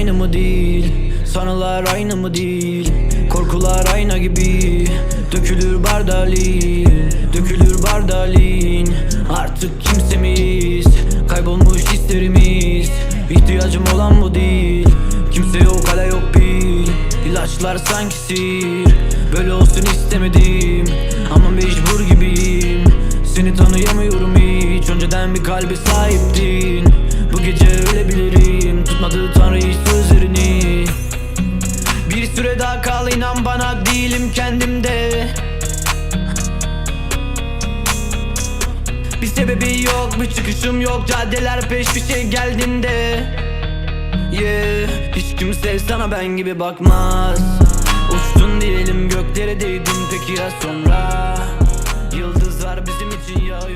aynı mı değil? Sanılar aynı mı değil? Korkular ayna gibi. Dökülür bardalin Dökülür bardalin Artık kimsemiz Kaybolmuş hislerimiz. İhtiyacım olan bu değil. Kimse yok hala yok pil İlaçlar sanki sihir. Böyle olsun istemedim. Ama mecbur gibiyim. Seni tanıyamıyorum hiç. Önceden bir kalbe sahiptin sözlerini Bir süre daha kal inan bana değilim kendimde. Bir sebebi yok bir çıkışım yok Caddeler peş peşe geldiğinde. Yeah Hiç kimse sana ben gibi bakmaz. Uçtun diyelim göklere değdin peki ya sonra? Yıldızlar bizim için yağıyor